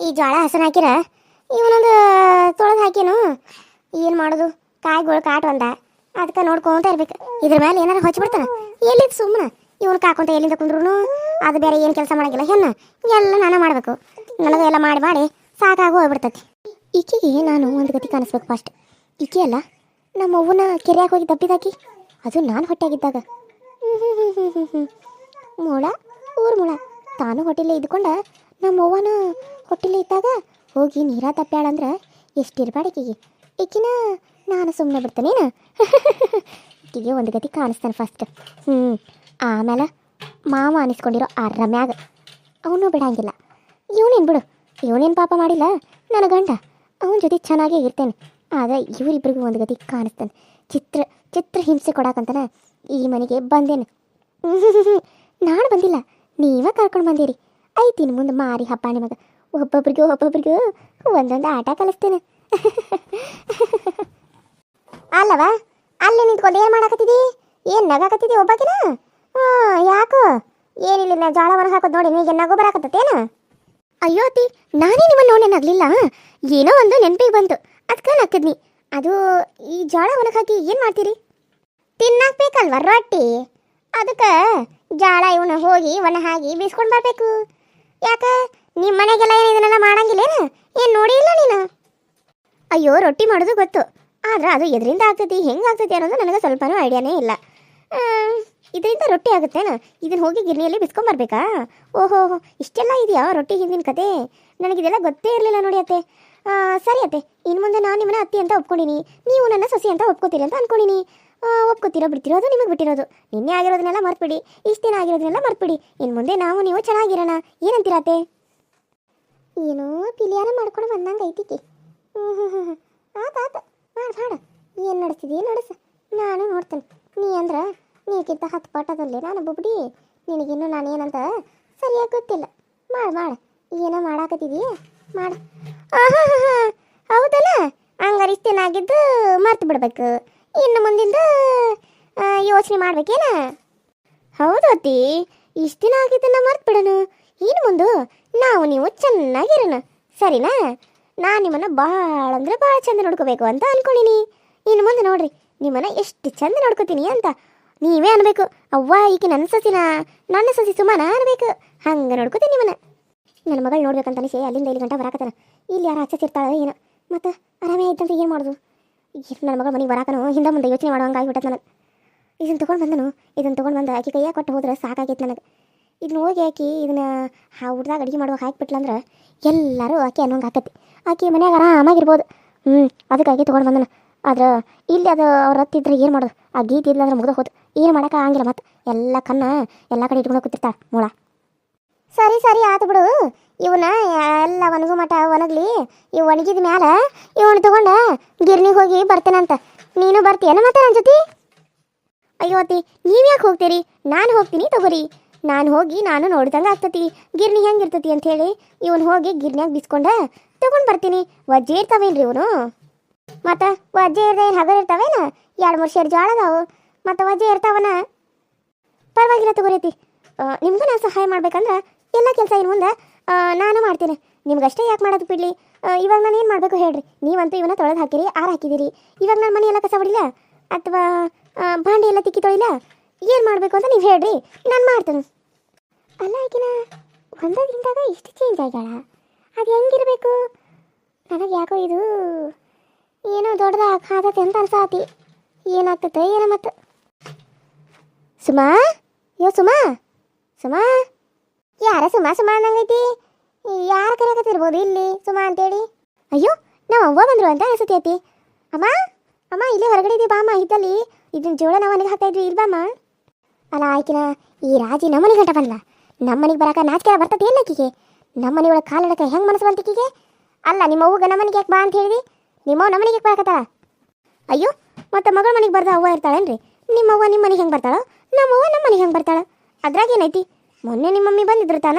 ಈ ಜ್ವಾಳ ಹಸನ ಹಾಕಿರ, ಇವನೊಂದು ತೊಳೆದು ಹಾಕೇನು ಏನು ಮಾಡೋದು? ಕಾಯಿಗಳು ಕಾಟ ಒಂದ. ಅದಕ್ಕೆ ನೋಡ್ಕೊಂತ ಇರ್ಬೇಕು. ಇದ್ರ ಮೇಲೆ ಏನಾರ ಹೊಚ್ಬಿಡ್ತಾನ ಎಲ್ಲಿದ್ ಸುಮ್ಮನೆ ಇವನು ಕಾಕೊಂತ ಎಲ್ಲಿಂದ ಕುಂದ್ರು ಅದು ಬೇರೆ ಏನು ಕೆಲಸ ಮಾಡಂಗಿಲ್ಲ. ಹೆಣ್ಣ, ಎಲ್ಲ ನಾನು ಮಾಡಬೇಕು. ನನಗೆ ಎಲ್ಲ ಮಾಡಿ ಮಾಡಿ ಸಾಕಾಗಿ ಹೋಗ್ಬಿಡ್ತೈತಿ. ಈಕೆಗೆ ನಾನು ಒಂದು ಗತಿ ಕಾಣಿಸ್ಬೇಕು ಫಸ್ಟ್ ಈಕೆ ಅಲ್ಲ, ನಮ್ಮ ಅವ್ವನ ಕೆರೆಯಾಗಿ ಹೋಗಿ ದಬ್ಬಿದಾಕಿ. ಅದು ನಾನು ಹೊಟ್ಟೆಯಾಗಿದ್ದಾಗ ಮೂಳ, ಊರು ಮೂಳ. ತಾನು ಹೊಟ್ಟೆಲೇ ಇದ್ಕೊಂಡ ನಮ್ಮ ಅವ್ವನ ಹೊಟ್ಟೆಲೇ ಇದ್ದಾಗ ಹೋಗಿ ನೀರ ತಪ್ಪ್ಯಾಳಂದ್ರೆ ಎಷ್ಟಿರ್ಬಾಡಿಕೆಗೆ ಈಕಿನ ನಾನು ಸುಮ್ಮನೆ ಬಿಡ್ತೇನೇನು ಈಕಿಗೆ ಒಂದು ಗತಿ ಕಾಣಿಸ್ತಾನೆ ಫಸ್ಟ್ ಹ್ಞೂ ಆಮೇಲೆ ಮಾವ ಅನಿಸ್ಕೊಂಡಿರೋ ಅರ್ರ ಮ್ಯಾಗ ಅವನು ಬಿಡಂಗಿಲ್ಲ. ಇವನೇನು ಬಿಡು, ಇವನೇನು ಪಾಪ ಮಾಡಿಲ್ಲ? ನನ್ನ ಗಂಡ. ಅವನ ಜೊತೆ ಚೆನ್ನಾಗೇ ಇರ್ತೇನೆ. ಆದರೆ ಇವರಿಬ್ಬರಿಗೂ ಒಂದು ಗತಿ ಕಾಣಿಸ್ತಾನೆ. ಚಿತ್ರ ಚಿತ್ರ ಹಿಂಸೆ ಕೊಡಕಂತನ ಈ ಮನೆಗೆ ಬಂದೇನು. ನಾನು ಬಂದಿಲ್ಲ, ನೀವೇ ಕರ್ಕೊಂಡು ಬಂದಿರಿ. ಐತಿ ಮುಂದೆ ಮಾರಿ ಹಬ್ಬ ನಿಮಗೆ ಒಬ್ಬೊಬ್ರಿಗೂ ಒಬ್ಬೊಬ್ರಿಗೂ ಒಂದೊಂದು ಆಟ ಕಲಿಸ್ತೇನೆ. ಅಲ್ಲವ? ಅಲ್ಲಿ ನಿಂತ್ಕೊಂಡು ಏನು ಮಾಡಾಕತ್ತಿದಿ? ಏನು ನಗಾಕತ್ತಿದಿ ಒಬ್ಬಾಕಿನ? ಯಾಕೋ? ಏನಿಲ್ಲ ನಾ ಜೋಳ ಒಣಗಿ ಹಾಕೋದು ನೋಡಿ ನೀಗೆ ನಗು ಬರಾಕತ್ತೇನ ಅಯ್ಯೋ ತಿ ನಾನೇ ನಿಮ್ಮನ್ನು ನೋಡಿ ನಗಲಿಲ್ಲ. ಏನೋ ಒಂದು ನೆನಪಿಗೆ ಬಂತು. ಅದಕ್ಕೆ ನಕ್ಕದ್ನಿ ಅದು ಈ ಜೋಳ ಒಣಗಿ ಹಾಕಿ ಏನು ಮಾಡ್ತೀರಿ? ತಿನ್ನಕ್ ಬೇಕಲ್ವ ರೊಟ್ಟಿ? ಅದಕ್ಕೆ ಜಾಳ ಇವನ ಹೋಗಿ ಒಣ ಹಾಕಿ ಬೀಸ್ಕೊಂಡು ಬರಬೇಕು. ಯಾಕ? ನಿಮ್ಮ ಮನೆಗೆಲ್ಲ ಏನು ಇದನ್ನೆಲ್ಲ ಮಾಡಂಗಿಲ್ಲೇನು ಏನು? ನೋಡಿ ಇಲ್ಲ ನೀನು? ಅಯ್ಯೋ, ರೊಟ್ಟಿ ಮಾಡೋದು ಗೊತ್ತು. ಆದ್ರೆ ಅದು ಎದರಿಂದ ಆಗ್ತೈತಿ, ಹೆಂಗೆ ಆಗ್ತೈತಿ ಅನ್ನೋದು ನನಗೆ ಸ್ವಲ್ಪನೂ ಐಡಿಯಾನೇ ಇಲ್ಲ. ಇದರಿಂದ ರೊಟ್ಟಿ ಆಗುತ್ತೇನು ಇದನ್ನ ಹೋಗಿ ಗಿರ್ನಿಯಲ್ಲಿ ಬಿಸ್ಕೊಂಬರ್ಬೇಕಾ ಓಹೋ, ಇಷ್ಟೆಲ್ಲ ಇದೆಯಾ ರೊಟ್ಟಿ ಹಿಂದಿನ ಕತೆ? ನನಗಿದೆಲ್ಲ ಗೊತ್ತೇ ಇರಲಿಲ್ಲ ನೋಡಿ ಅತ್ತೆ. ಸರಿ ಅತ್ತೆ ಇನ್ನು ಮುಂದೆ ನಾನು ನಿಮ್ಮನ್ನ ಅತ್ತಿ ಅಂತ ಒಪ್ಕೊಂಡಿನಿ. ನೀವು ನನ್ನ ಸಸಿ ಅಂತ ಒಪ್ಕೋತೀರಿ ಅಂತ ಅನ್ಕೊಂಡಿನಿ. ಒಪ್ಕೋತಿರೋ ಬಿಡ್ತಿರೋ ಅದು ನಿಮಗೆ ಬಿಟ್ಟಿರೋದು. ನಿನ್ನೆ ಆಗಿರೋದನ್ನೆಲ್ಲ ಮರ್ತ್ಬಿಡಿ, ಇಷ್ಟು ದಿನ ಆಗಿರೋದನ್ನೆಲ್ಲ ಮರ್ತ್ಬಿಡಿ. ಇನ್ನು ಮುಂದೆ ನಾವು ನೀವು ಚೆನ್ನಾಗಿರೋಣ. ಏನಂತೀರತ್ತೆ ಏನೋ ಪಿಲಿಯಾನ ಮಾಡ್ಕೊಂಡು ಬಂದಂಗೆ ಐತಿಕಿ ಹ್ಞೂ ಹ್ಞೂ ಹ್ಞೂ ಹ್ಞೂ ಆತ ಆತ. ಮಾಡು ಮಾಡು. ಏನು ನಡೆಸ್ತಿದ್ದೀಯ ನಡೆಸ? ನಾನು ನೋಡ್ತೇನೆ. ನೀ ಅಂದ್ರೆ ನೀಗಿಂತ ಹತ್ತು ಪಟ್ಟದಲ್ಲಿ ನಾನು ಬುಬ್ಡಿ. ನಿನಗಿನ್ನು ನಾನು ಏನಂತ ಸರಿಯಾಗಿ ಗೊತ್ತಿಲ್ಲ. ಮಾಡು ಮಾಡು. ಏನೋ ಮಾಡಾಕತ್ತಿದೀಯ ಮಾಡು. ಹೌದಲ್ಲ? ಹಂಗಾರೆ ಇಷ್ಟು ದಿನ ಮರ್ತು ಬಿಡ್ಬೇಕು. ಇನ್ನು ಮುಂದಿಂದ ಯೋಚನೆ ಮಾಡ್ಬೇಕೇನ? ಹೌದು ಅತ್ತಿ. ಇಷ್ಟು ದಿನ ಆಗಿದ್ದನ್ನ ಮರ್ತು ಬಿಡೋಣ ಇನ್ನು ಮುಂದೆ ನಾವು ನೀವು ಚೆನ್ನಾಗಿರೋಣ. ಸರಿನಾ? ನಾನು ನಿಮ್ಮನ್ನ ಭಾಳ ಅಂದ್ರೆ ಭಾಳ ಚಂದ ನೋಡ್ಕೋಬೇಕು ಅಂತ ಅನ್ಕೊಂಡಿನಿ. ಇನ್ನು ಮುಂದೆ ನೋಡ್ರಿ, ನಿಮ್ಮನ್ನ ಎಷ್ಟು ಚಂದ ನೋಡ್ಕೋತೀನಿ ಅಂತ ನೀವೇ ಅನ್ಬೇಕು. ಅವ್ವ ಈಕೆ ನನ್ನ ಸಸಿನ, ನನ್ನ ಸಸಿ ಸುಮಾನ ಅನ್ಬೇಕು. ಹಂಗೆ ನೋಡ್ಕೋತೀನಿ ನಿಮ್ಮನ್ನ. ನನ್ನ ಮಗಳು ನೋಡ್ಬೇಕಂತ ಅನಿಸಿ ಅಲ್ಲಿಂದ ಇಲ್ಲಿ ಗಂಟೆ ಬರಾಕತ್ತಾನ. ಇಲ್ಲಿ ಯಾರು ಹಚ್ಚಿರ್ತಾಳೆ ಏನು. ಮತ್ತು ಆರಾಮೇ ಇದ್ದಂತ ಏನು ಮಾಡೋದು? ನನ್ನ ಮಗಳು ಮನೆಗೆ ಬರಾಕನು ಹಿಂದೆ ಮುಂದೆ ಯೋಚನೆ ಮಾಡುವಂಗೆ ಆಗಿಬಿಟ್ಟದ ನನಗೆ. ಇದನ್ನು ತೊಗೊಂಡು ಬಂದನು ಇದನ್ನು ತೊಗೊಂಡು ಬಂದು ಆಕೆ ಕೈಯಾಗ ಕೊಟ್ಟು ಹೋದ್ರೆ ಸಾಕಾಗೈತೆ ನನಗೆ. ಇದನ್ನ ನೋಡಿ ಆಕಿ ಇದನ್ನ ಆ ಹುಡ್ದಾಗ ಅಡುಗೆ ಮಾಡುವಾಗ ಹಾಕಿಬಿಟ್ಲಂದ್ರೆ ಎಲ್ಲರೂ ಆಕೆ ಅನ್ನೋಂಗೆ ಆಕತಿ. ಆಕೆ ಮನ್ಯಾಗ ಆರಾಮಾಗಿರ್ಬೋದು. ಹ್ಞೂ ಅದಕ್ಕಾಗಿ ತೊಗೊಂಡು ಬಂದನು. ಆದ್ರೆ ಇಲ್ಲಿ ಅದು ಅವ್ರ ಹತ್ತಿದ್ರೆ ಏನು ಮಾಡೋದು? ಆ ಗೀತೆ ಇದ್ಲಂದ್ರೆ ಮುಗ್ದು ಹೋದು ಏನು ಮಾಡೋಕೆ ಆಗಂಗಿಲ್ಲ ಮತ್ತೆ. ಎಲ್ಲ ಕನ್ನ ಎಲ್ಲ ಕಡೆ ಇಟ್ಕೊಂಡು ಕೂತಿರ್ತಾಳೆ ಮೂಳ. ಸರಿ ಸರಿ, ಆತು ಬಿಡು. ಇವನ್ನ ಎಲ್ಲ ಒಣಗು ಮಟ ಒಣಗ್ಲಿ, ಇವು ಒಣಗಿದ ಮ್ಯಾಲ ಇವನು ತಗೊಂಡ ಗಿರ್ನಿಗೆ ಹೋಗಿ ಬರ್ತೇನಂತ ನೀನು ಬರ್ತೀಯನ ಮತ್ತೆ ನನ್ನ ಜೊತೆ? ಅಯ್ಯೋತಿ ನೀವ್ಯಾಕೆ ನೀವು ಯಾಕೆ ಹೋಗ್ತೀರಿ? ನಾನು ಹೋಗ್ತೀನಿ ತಗೋರಿ. ನಾನು ಹೋಗಿ ನಾನು ನೋಡಿದಂಗೆ ಆಗ್ತತಿ. ಗಿರ್ನಿ ಹೆಂಗೆ ಇರ್ತತಿ ಅಂತ ಹೇಳಿ ಇವನು ಹೋಗಿ ಗಿರ್ನ್ಯಾಗ ಬಿಸ್ಕೊಂಡ ತಗೊಂಡು ಬರ್ತೀನಿ. ವಜ್ಜೆ ಇರ್ತಾವೇನ್ರಿ ಇವನು? ಮತ್ತು ವಜ್ಜೆ ಇರ್ದೆ ಏನು ಹಗರ್ ಇರ್ತಾವೇನ? ಎರಡು ಮೂರು ಶೇರ್ ಜೋಳ ಅದಾವು. ಮತ್ತು ವಜ್ಜೆ ಇರ್ತಾವನ? ಪರವಾಗಿಲ್ಲ ತಗೋರೈತಿ ನಿಮ್ಗೂ ನಾನು ಸಹಾಯ ಮಾಡ್ಬೇಕಂದ್ರೆ ಎಲ್ಲ ಕೆಲಸ ಏನು ಮುಂದೆ ನಾನು ಮಾಡ್ತೀನಿ. ನಿಮ್ಗಷ್ಟೇ ಯಾಕೆ ಮಾಡೋದು ಬಿಡ್ಲಿ? ಇವಾಗ ನಾನು ಏನು ಮಾಡಬೇಕು ಹೇಳ್ರಿ. ನೀವಂತೂ ಇವನ್ನ ತೊಳೆದು ಹಾಕಿರಿ, ಆರು ಹಾಕಿದಿರಿ. ಇವಾಗ ನಾನು ಮನೆ ಎಲ್ಲ ಕಸ ಹೊಡಿಲ್ಲ ಅಥವಾ ಭಾಂಡೆ ಎಲ್ಲ ತಿಕ್ಕಿ ತೊಳಿಲ್ಲ ಏನು ಮಾಡಬೇಕು ಅಂತ ನೀವು ಹೇಳ್ರಿ, ನಾನು ಮಾಡ್ತೀನಿ. ಅಲ್ಲ ಆಕಿನ ಒಂದ ಇಷ್ಟು ಚೇಂಜ್ ಆಗ್ಯಾಳ. ಅದು ಹೆಂಗಿರಬೇಕು? ನನಗೆ ಯಾಕೋ ಇದು ಏನೋ ದೊಡ್ಡದಾಗ ಆದತೆ ಅಂತ ಅನ್ಸಾತಿ. ಏನಾಗ್ತತೆ ಏನ ಮತ್ತೆ. ಸುಮಾ? ಯೋ ಸುಮಾ? ಸುಮಾ? ಯಾರ ಸುಮಾ ಸುಮಾ ಅನ್ನಂಗೈತಿ? ಯಾರು ಕರೆಯಕತ್ತಿರ್ಬೋದು ಇಲ್ಲಿ ಸುಮಾ ಅಂತೇಳಿ? ಅಯ್ಯೋ, ನಾವು ಅವ್ವ ಬಂದ್ರು ಅಂತ ಅನಿಸುತ್ತೆ ಐತಿ ಅಮ್ಮ ಅಮ್ಮ, ಇಲ್ಲೇ ಹೊರಗಡೆ ಇದೀವಿ ಬಾಮ್ಮ, ಇದ್ದಲ್ಲಿ. ಇದನ್ನ ಜೋಳ ನಾವು ಮನೆಗೆ ಹಾಕ್ತಾ ಇದ್ವಿ ಅಲ್ಲ ಆಯ್ಕಿನ ಈ ರಾಜಿ ನಮ್ಮನೆ ಗಂಟ ಬಂದ್ಲ ನಮ್ಮನೆಗೆ ಬರಾಕ ನಾಚಿಕೆ ಬರ್ತದೆ ಏನಕ್ಕಿಗೆ ನಮ್ಮನೆ ಒಳಗೆ ಕಾಲಕ್ಕೆ ಹೆಂಗೆ ಮನಸ್ಸು ಬಂತಿಕ್ಕಿಗೆ ಅಲ್ಲ, ನಿಮ್ಮ ಅವ್ವಗ ನಮ್ಮನೆಗೆ ಯಾಕೆ ಬಾ ಅಂತ ಹೇಳಿದಿ? ನಿಮ್ಮ ನಮ್ಮನಿಗೆ ಯಾಕೆ ಬರಾಕತ್ತಾಳ? ಅಯ್ಯೋ, ಮತ್ತೆ ಮಗಳ ಮನೆಗೆ ಬರ್ದ ಅವ್ವ ಇರ್ತಾಳೇನ್ರಿ? ನಿಮ್ಮವ್ವ ನಿಮ್ಮ ಮನೆಗೆ ಹೆಂಗೆ ಬರ್ತಾಳ? ನಮ್ಮವ್ವ ನಮ್ಮ ಮನೆಗೆ ಹೆಂಗೆ ಬರ್ತಾಳ? ಅದ್ರಾಗ ಏನೈತಿ? ಮೊನ್ನೆ ನಿಮ್ಮ ಮಮ್ಮಿ ಬಂದಿದ್ರು ತಾನ?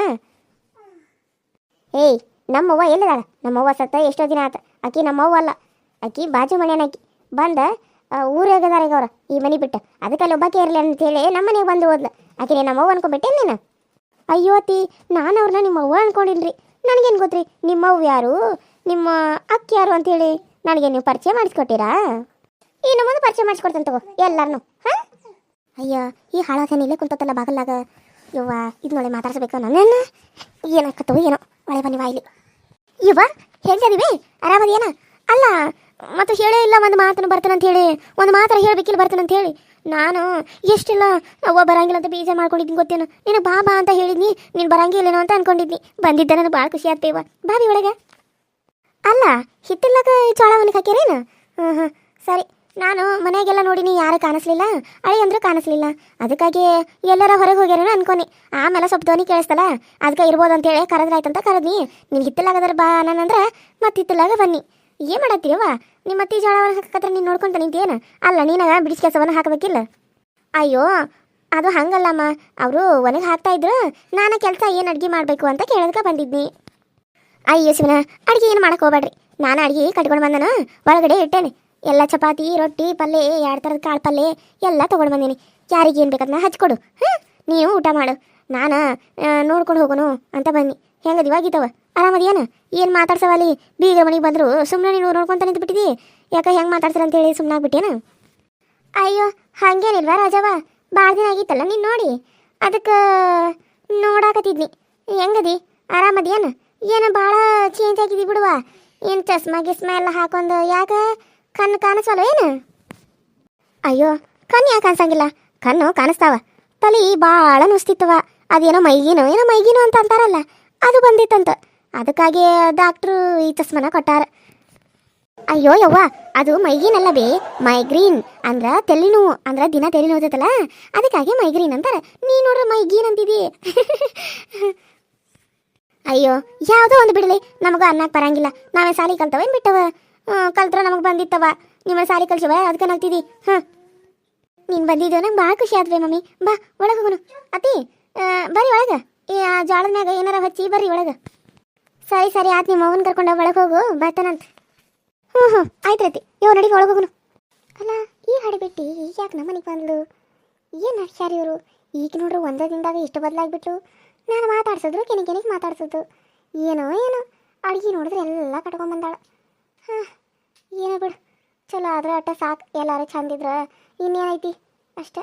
ಏಯ್ ನಮ್ಮವ್ವ ಎಲ್ಲಿದಾಳ? ನಮ್ಮವ್ವ ಸತ್ತ ಎಷ್ಟೋ ದಿನ ಆತ. ಆಕಿ ನಮ್ಮವ್ವ ಅಲ್ಲ. ಆಕಿ ಬಾಜು ಮನೆಯನ್ನ ಆಕಿ. ಬಂದ ಊರಾಗದಾರ ಈಗ ಅವ್ರ? ಈ ಮನೆ ಬಿಟ್ಟು. ಅದಕ್ಕೆ ಅಲ್ಲಿ ಒಬ್ಬಾಕೆ ಇರಲಿ ಅಂತೇಳಿ ನಮ್ಮ ಮನೆಗೆ ಬಂದು ಹೋದ್ಲ. ಆಕಿನೇ ನಮ್ಮವ್ವ ಅನ್ಕೊಂಬಿಟ್ಟೆ ನೀನು? ಅಯ್ಯೋ ಅತ್ತಿ, ನಾನು ಅವ್ರನ್ನ ನಿಮ್ಮ ಅವ್ವ ಅನ್ಕೊಂಡಿಲ್ರಿ. ನನಗೇನು ಗೊತ್ತ್ರಿ? ನಿಮ್ಮವ್ವ ಯಾರು? ನಿಮ್ಮ ಅಕ್ಕಿ ಯಾರು ಅಂತೇಳಿ ನನಗೆ ನೀವು ಪರಿಚಯ ಮಾಡಿಸ್ಕೊಟ್ಟಿರಾ? ಈ ಮುಂದೆ ಪರಿಚಯ ಮಾಡಿಸ್ಕೊಡ್ತೇನೆ ತಗೋ, ಎಲ್ಲಾರನು. ಹಾಂ? ಅಯ್ಯ, ಈ ಹಾಳಾಗೇನು ಇಲ್ಲೇ ಕುಂತತ್ತಲ್ಲ ಬಾಗಲಾಗ ಯವ್ವ ಇದು ನೋಡಿ ಮಾತಾಡ್ಸ್ಬೇಕು ನನ್ನನ್ನು ಏನಾಕತ್ತವ ಏನೋ ಮಳೆ ಬನ್ನಿ ಬಾಯಿಲಿ ಇವ್ವ ಹೇಳ್ತಿದೀವಿ ಆರಾಮದೇನ ಅಲ್ಲ ಮತ್ತು ಹೇಳೇ ಇಲ್ಲ, ಒಂದು ಮಾತನ್ನು ಬರ್ತಾನಂತ ಹೇಳಿ. ಒಂದು ಮಾತ್ರ ಹೇಳ್ಬೇಕಿಲ್ಲ ಬರ್ತಾನಂತ ಹೇಳಿ. ನಾನು, ಎಷ್ಟಿಲ್ಲ ಅವ್ವ ಬರಂಗಿಲ್ಲ ಅಂತ ಬೀಜ ಮಾಡ್ಕೊಂಡಿದ್ದೀನಿ, ಗೊತ್ತೇನು? ನೀನು ಬಾ ಬಾ ಅಂತ ಹೇಳಿದ್ನಿ. ನೀನು ಬರಂಗಿಲ್ಲೇನೋ ಅಂತ ಅನ್ಕೊಂಡಿದ್ನಿ. ಬಂದಿದ್ದೆ ನನಗೆ ಭಾಳ ಖುಷಿ ಆಗ್ತೇವ ಬಾಬಿ ಒಳಗೆ. ಅಲ್ಲ ಹಿತ್ತಿಲ್ಲಕ ಚೋಳವನಿಗೆ ಹಾಕ್ಯಾರೇನು? ಹ್ಞೂ ಹ್ಞೂ ಸರಿ. ನಾನು ಮನೆಗೆಲ್ಲ ನೋಡಿನಿ, ಯಾರು ಕಾಣಿಸ್ಲಿಲ್ಲ. ಅಳಿ ಅಂದ್ರೂ ಕಾಣಿಸ್ಲಿಲ್ಲ. ಅದಕ್ಕಾಗಿ ಎಲ್ಲರ ಹೊರಗೆ ಹೋಗ್ಯಾರೇನೋ ಅನ್ಕೊನಿ ಆಮೇಲೆ ಸ್ವಲ್ಪ ಧ್ವನಿ ಕೇಳಿಸ್ತಲ್ಲ ಅದಕ್ಕೆ ಇರ್ಬೋದು ಅಂತೇಳಿ ಕರೆದ್ರಾಯ್ತಂತ ಕರೆದ್ನಿ. ನಿನ್ ಹಿತ್ತಲಾಗದ್ರ ಬಾ ನಾನಂದ್ರೆ ಮತ್ತೆ ಹಿತ್ತಲಾಗ ಬನ್ನಿ. ಏನು ಮಾಡತ್ತೀಯವ್ವ ನಿಮ್ಮ ಅತ್ತಿ ಜೋಳವನ್ನು ಹಾಕತ್ರ ನೀನು ನೋಡ್ಕೊಂತ ನಿಂತೇನು ಅಲ್ಲ, ನೀನಾಗ ಬಿಡಿಸ್ ಕೆಲಸವನ್ನು ಹಾಕಬೇಕಿಲ್ಲ? ಅಯ್ಯೋ, ಅದು ಹಂಗಲ್ಲಮ್ಮ. ಅವರು ಒನಗೆ ಹಾಕ್ತಾ ಇದ್ರು, ನಾನು ಕೆಲಸ ಏನು ಅಡುಗೆ ಮಾಡಬೇಕು ಅಂತ ಕೇಳೋದಕ್ಕೆ ಬಂದಿದ್ನಿ. ಅಯ್ಯೋ ಶಿವನ, ಅಡುಗೆ ಏನು ಮಾಡಕ್ಕೆ ಹೋಗ್ಬೇಡ್ರಿ ನಾನು ಅಡುಗೆ ಕಟ್ಕೊಂಡು ಬಂದನು, ಒಳಗಡೆ ಇಟ್ಟೇನೆ. ಎಲ್ಲ ಚಪಾತಿ, ರೊಟ್ಟಿ ಪಲ್ಯ ಎರಡು ಥರದ ಕಾಳು ಪಲ್ಯ ಎಲ್ಲ ತೊಗೊಂಡು ಬಂದೀನಿ. ಯಾರಿಗೇನು ಬೇಕದನ್ನ ಹಚ್ಕೊಡು, ಹಾಂ? ನೀವು ಊಟ ಮಾಡು. ನಾನು ನೋಡ್ಕೊಂಡು ಹೋಗೋನು ಅಂತ ಬನ್ನಿ. ಹೆಂಗದ ಇವಾಗಿತ್ತವ ಆರಾಮದೇನ ಏನು ಮಾತಾಡ್ಸವಲ್ಲಿ ಬೀಗ ಮನೆಗೆ ಬಂದರು ಸುಮ್ಮನೆ ನೀನು ನೋಡ್ಕೊಂತ ನಿಂತ್ಬಿಟ್ಟಿದಿ? ಯಾಕೆ ಹೆಂಗೆ ಮಾತಾಡ್ತಾರೆ ಅಂತೇಳಿ ಸುಮ್ಮನೆ ಆಗ್ಬಿಟ್ಟೇನ? ಅಯ್ಯೋ, ಹಂಗೇನಿಲ್ವಾ ರಾಜವ್ವ? ಭಾಳ ದಿನ ಆಗಿತ್ತಲ್ಲ ನೀನು ನೋಡಿ? ಅದಕ್ಕೆ ನೋಡಾಕತ್ತಿದ್ನಿ. ಹೆಂಗದಿ ಆರಾಮದೇನು ಏನು ಭಾಳ ಚೇಂಜ್ ಆಗಿದ್ದಿ ಬಿಡುವ? ಏನು ಚಸ್ಮಾ ಗಿಸ್ಮಾ ಎಲ್ಲ ಹಾಕೊಂಡು ಯಾಕೆ? ಕಣ್ಣು ಕಾಣಿಸಲ್ಲ ಏನು? ಅಯ್ಯೋ, ಕಣ್ಣು ಯಾಕೆ ಕಾಣಿಸಂಗಿಲ್ಲ? ಕಣ್ಣು ಕಾಣಿಸ್ತಾವ. ತಲೆ ಭಾಳ ನುಸ್ತಿತ್ತವ. ಅದೇನೋ ಮೈಗಿನೋ, ಏನೋ ಮೈಗಿನೋ ಅಂತ ಅಂತಾರಲ್ಲ, ಅದು ಬಂದಿತ್ತಂತ. ಅದಕ್ಕಾಗಿ ಡಾಕ್ಟ್ರು ಈ ಚಸ್ಮನ ಕೊಟ್ಟಾರ. ಅಯ್ಯೋ ಯವ್ವ, ಅದು ಮೈಗೀನಲ್ಲ ಬೇ ಮೈಗ್ರೀನ್ ಅಂದ್ರ ತೆಲಿನೋವು, ಅಂದ್ರ ದಿನ ತೆಲಿ ನೋವುತ್ತಲ್ಲ ಅದಕ್ಕಾಗಿ ಮೈಗ್ರೀನ್ ಅಂತಾರೆ. ನೀ ನೋಡ್ರ ಮೈಗೀನ್ ಅಂತಿದಿ. ಅಯ್ಯೋ, ಯಾವುದೋ ಒಂದು ಬಿಡಲಿ, ನಮಗೂ ಅನ್ನಕ್ಕೆ ಬರಂಗಿಲ್ಲ. ನಾವೇ ಸಾಲಿ ಕಲ್ತವ, ಏನು ಬಿಟ್ಟವ? ಕಲ್ತ್ರ ನಮಗೆ ಬಂದಿತ್ತವ. ನಿಮ್ಮ ಸಾಲಿ ಕಲ್ಸವ ಅದಕ್ಕೆ ನಾಗ್ತಿದಿ. ಹಾಂ ನೀನು ಬಂದಿದ್ದು ನಂಗೆ ಭಾಳ ಖುಷಿ ಆದ್ವಿ ಮಮ್ಮಿ. ಬಾ, ಒಳಗೆ ಹೋಗೋಣ. ಅತ್ತಿ. ಬರ್ರಿ ಒಳಗೆ. ಈ ಜೋಳದ ಮ್ಯಾಗ ಏನಾರ ಹಚ್ಚಿ ಬರ್ರಿ ಒಳಗ. ಸರಿ ಸರಿ, ಆತ್ ನಿಮ್ಮ ಅವನ್ ಕರ್ಕೊಂಡು ಒಳಗೆ ಹೋಗು ಬರ್ತಾನಂತ ಹ್ಞೂ ಹ್ಞೂ ಆಯ್ತು ರೀತಿ. ಇವ್ ನಡಿ ಒಳಗೆ ಹೋಗುನು. ಅಲ್ಲ, ಈ ಹಾಡು ಬಿಟ್ಟು ಈಗ ಯಾಕೆ ನಮ್ಮನೆಗೆ ಬಂದ್ಲು? ಏನು ನಡ್ಸ್ಯಾರ ಇವರು? ಈಗ ನೋಡ್ರಿ ಒಂದೇ ದಿನದಾಗ ಇಷ್ಟು ಬದಲಾಗ್ಬಿಟ್ಲು ನಾನು ಮಾತಾಡ್ಸಿದ್ರು ಕೆನಿ ಕೆನಿಗೆ ಮಾತಾಡ್ಸೋದು ಏನೋ ಏನೋ, ಅಡ್ಗೆ ನೋಡಿದ್ರೆ ಎಲ್ಲ ಕಟ್ಕೊಂಬಂದಾಳ ಹಾಂ, ಏನೋ ಬಿಡು. ಚಲೋ ಆದ್ರೆ ಅಟ್ಟ ಸಾಕು, ಎಲ್ಲಾರು ಚಂದಿದ್ರ ಇನ್ನೇನೈತಿ? ಅಷ್ಟೇ.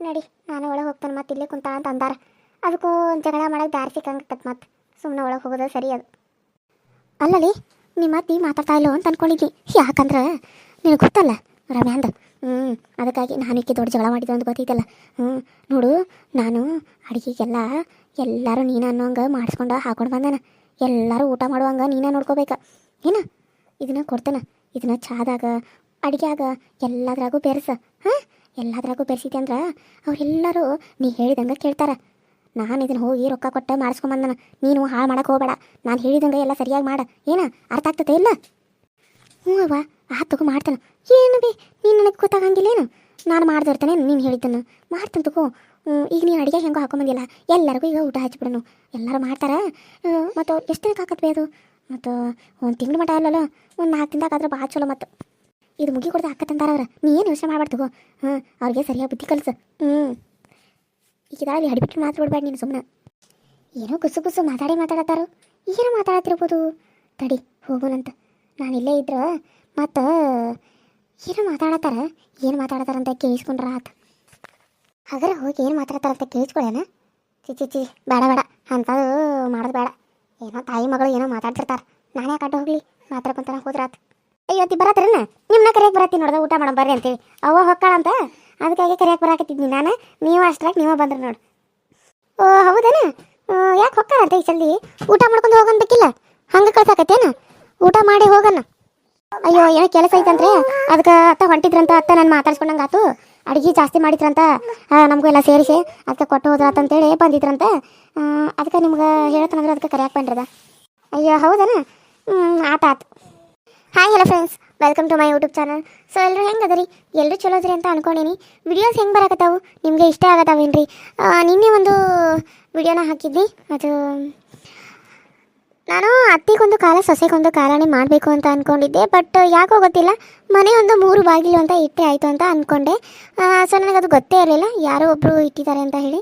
ನಡಿ, ನಾನು ಒಳಗೆ ಹೋಗ್ತಾನೆ ಮತ್ತೆ ಇಲ್ಲೇ ಕುಂತ ಅಂತ ಅಂದಾರ. ಅದಕ್ಕೂ ಜಗಳ ಮಾಡಕ್ಕೆ ದಾರಿ ಸಿಕ್ಕಂಗತ್ತತ್ ಮತ್ತೆ ಸುಮ್ಮನೆ ಒಳಗೆ ಹೋಗೋದು ಸರಿ ಅದು. ಅಲ್ಲಲ್ಲಿ ನಿಮ್ಮ ಅತ್ತಿ ಮಾತಾಡ್ತಾ ಇಲ್ಲೋ ಅಂತ ಅಂದ್ಕೊಂಡಿದ್ವಿ ಯಾಕಂದ್ರೆ? ನಿನಗೆ ಗೊತ್ತಲ್ಲ? ರಮ್ಯಾಂದ ಹ್ಞೂ ಅದಕ್ಕಾಗಿ ನಾನು ಇಕ್ಕಿ ದೊಡ್ಡ ಜಗಳ ಮಾಡಿದ್ರು ಅಂತ ಗೊತ್ತೈತಲ್ಲ. ಹ್ಞೂ ನೋಡು, ನಾನು ಅಡುಗೆಗೆಲ್ಲ ಎಲ್ಲರೂ ನೀನು ಅನ್ನೋಂಗೆ ಮಾಡಿಸ್ಕೊಂಡು ಹಾಕೊಂಡು ಬಂದಾನ. ಎಲ್ಲರೂ ಊಟ ಮಾಡುವಂಗೆ ನೀನೇ ನೋಡ್ಕೋಬೇಕ. ಏನ? ಇದನ್ನ ಕೊಡ್ತಾನ? ಇದನ್ನ ಚಾದಾಗ ಅಡುಗೆಯಾಗ ಎಲ್ಲದ್ರಾಗೂ ಬೆರೆಸ. ಹಾಂ? ಎಲ್ಲದ್ರಾಗೂ ಬೆರೆಸಿದೆ ಅಂದ್ರೆ ಅವರೆಲ್ಲರೂ ನೀ ಹೇಳಿದಂಗೆ ಕೇಳ್ತಾರ. ನಾನು ಇದನ್ನ ಹೋಗಿ ರೊಕ್ಕ ಕೊಟ್ಟೆ ಮಾಡಿಸ್ಕೊಂಬಂದನ. ನೀನು ಹಾಳು ಮಾಡಕ್ಕೆ ಹೋಗಬೇಡ. ನಾನು ಹೇಳಿದಂಗೆ ಎಲ್ಲ ಸರಿಯಾಗಿ ಮಾಡ. ಏನ? ಅರ್ಥ ಆಗ್ತದೆ ಇಲ್ಲ? ಹ್ಞೂ ಅವ್ವ, ಆ ತಗೋ ಮಾಡ್ತಾನೆ. ಏನು ಬಿ, ನೀನು ನನಗೆ ಗೊತ್ತಾಗಂಗಿಲ್ಲೇನು? ನಾನು ಮಾಡ್ದಿರ್ತಾನೆ ನೀನು ಹೇಳಿದ್ದನ್ನು. ಮಾಡ್ತಾನೆ ತಗೋ. ಈಗ ನೀನು ಅಡುಗೆ ಹೆಂಗೋ ಹಾಕೊಂಬಂದಿಲ್ಲ. ಎಲ್ಲರಿಗೂ ಈಗ ಊಟ ಹಚ್ಚಿಬಿಡೋನು ಎಲ್ಲರೂ ಮಾಡ್ತಾರೆ? ಮತ್ತು ಎಷ್ಟು ದಿನಕ್ಕೆ ಹಾಕತ್ವೆ ಅದು? ಮತ್ತು ಒಂದು ತಿಂಗಳು ಮಟ ಅಲ್ಲಲ್ಲ? ಒಂದು ನಾಲ್ಕು ದಿನದಾಗ ಆದ್ರೆ ಭಾಳ ಚಲೋ ಮತ್ತು. ಇದು ಮುಗಿ ಕೊಡ್ತಾ ಆಕತ್ತಂತಾರೆ ಅವ್ರು. ನೀ ಏನು ಯೋಚನೆ ಮಾಡ್ಬಾರ್ದು ಹಾಂ ಅವ್ರಿಗೆ ಸರಿಯಾಗಿ ಬುದ್ಧಿ ಕಲಿಸು. ಹ್ಞೂ ಈಗ ಇದಾಗಲಿ ಹಡಿಬಿಟ್ಟು ಮಾತಾಡ್ಬೇಡ ನೀನು ಸುಮ್ಮನೆ ಏನೋ ಕುಸು ಕುಸು ಮಾತಾಡಿ ಮಾತಾಡತ್ತಾರು? ಏನೋ ಮಾತಾಡತ್ತಿರ್ಬೋದು. ತಡಿ ಹೋಗೋಣಂತ ನಾನು ಇಲ್ಲೇ ಇದ್ರೆ ಮತ್ತು ಏನೋ ಮಾತಾಡತ್ತಾರ? ಏನು ಮಾತಾಡತ್ತಾರಂತ ಕೇಳಿಸ್ಕೊಂಡ್ರ ಆತ. ಹಾಗಾದ್ರೆ ಹೋಗಿ ಏನು ಮಾತಾಡತ್ತಾರಂತ ಕೇಳಿಸ್ಕೊಳ್ಳೇನ ಚಿ ಚಿ ಚಿ ಬೇಡ ಬೇಡ. ಅಂಥದ್ದು ಮಾಡೋದು ಬೇಡ. ಏನೋ ತಾಯಿ ಮಗಳು ಏನೋ ಮಾತಾಡ್ತಿರ್ತಾರೆ. ನಾನೇ ಯಾಕೆ ಅಡ್ಡ ಹೋಗ್ಲಿ. ಮಾತಾಡ್ಕೊಂತಾನ ಹೋದ್ರಾತ್. ಅಯ್ಯೋ ಅತಿ ಬರತ್ತರನ ನಿಮ್ಮನ್ನ ಕರೆಯಕ್ಕೆ ಬರತ್ತೀನಿ ನೋಡ್ದೆ, ಊಟ ಮಾಡೋಣ ಬರ್ರಿ ಅಂತೇಳಿ ಅವ ಹೊಕ್ಕಾಳಂತ? ಅದಕ್ಕಾಗಿ ಕರೆಯಕ್ಕೆ ಬರಾಕತ್ತಿದ್ನಿ ನಾನು. ನೀವು ಅಷ್ಟ್ರಾಗ ನೀವು ಬಂದ್ರೆ ನೋಡಿ. ಓ, ಹೌದೇನ? ಯಾಕೆ ಹೊಕ್ಕಾರಂತ ಈ ಜಲ್ದಿ ಊಟ ಮಾಡ್ಕೊಂಡು ಹೋಗನ್ಬೇಕಿಲ್ಲ ಹಂಗೆ ಕಳ್ಸಾಕತ್ತೇನು? ಊಟ ಮಾಡಿ ಹೋಗೋಣ. ಅಯ್ಯೋ, ಏನೋ ಕೆಲಸ ಐತಂದ್ರೆ? ಅದಕ್ಕೆ ಅತ್ತ ಹೊಂಟಿದ್ರಂತ ಅತ್ತ ನಾನು ಮಾತಾಡ್ಸ್ಕೊಂಡಂಗೆ ಆತು ಅಡುಗೆ ಜಾಸ್ತಿ ಮಾಡಿದ್ರಂತ ನಮಗೂ ಎಲ್ಲ ಸೇರಿಸಿ ಅದಕ್ಕೆ ಕೊಟ್ಟು ಹೋದ್ರಾತಂತೇಳಿ ಬಂದಿದ್ರಂತ. ಅದಕ್ಕೆ ನಿಮ್ಗೆ ಹೇಳ್ತಾನಂದ್ರೆ ಅದಕ್ಕೆ ಕರೆಯಕ್ಕೆ ಬಂದ್ರದ. ಅಯ್ಯೋ, ಹೌದನ? ಆತ, ಆತು. Hi hello friends welcome to my YouTube channel so ಎಲ್ಲರೂ ಹೆಂಗೆ ಅದರಿ ಎಲ್ಲರೂ ಚಲೋ ಅದ್ರಿ ಅಂತ ಅನ್ಕೊಂಡೀನಿ. ವಿಡಿಯೋಸ್ ಹೆಂಗೆ ಬರಕತ್ತಾವು? ನಿಮಗೆ ಇಷ್ಟ ಆಗತ್ತಾವೇನ್ರಿ? ನಿನ್ನೆ ಒಂದು ವಿಡಿಯೋನ ಹಾಕಿದ್ನಿ ಅದು, ನಾನು ಅತ್ತಿಗೊಂದು ಕಾಲ, ಸೊಸೆಗೊಂದು ಕಾಲನೇ ಮಾಡಬೇಕು ಅಂತ ಅಂದ್ಕೊಂಡಿದ್ದೆ ಬಟ್ ಯಾಕೋ ಗೊತ್ತಿಲ್ಲ. ಮನೆ ಒಂದು ಮೂರು ಬಾಗಿಲು ಅಂತ ಇಟ್ಟೆ ಆಯಿತು ಅಂತ ಅಂದ್ಕೊಂಡೆ ಸೊ, ನನಗದು ಗೊತ್ತೇ ಇರಲಿಲ್ಲ. ಯಾರೋ ಒಬ್ಬರು ಇಟ್ಟಿದ್ದಾರೆ ಅಂತ ಹೇಳಿ.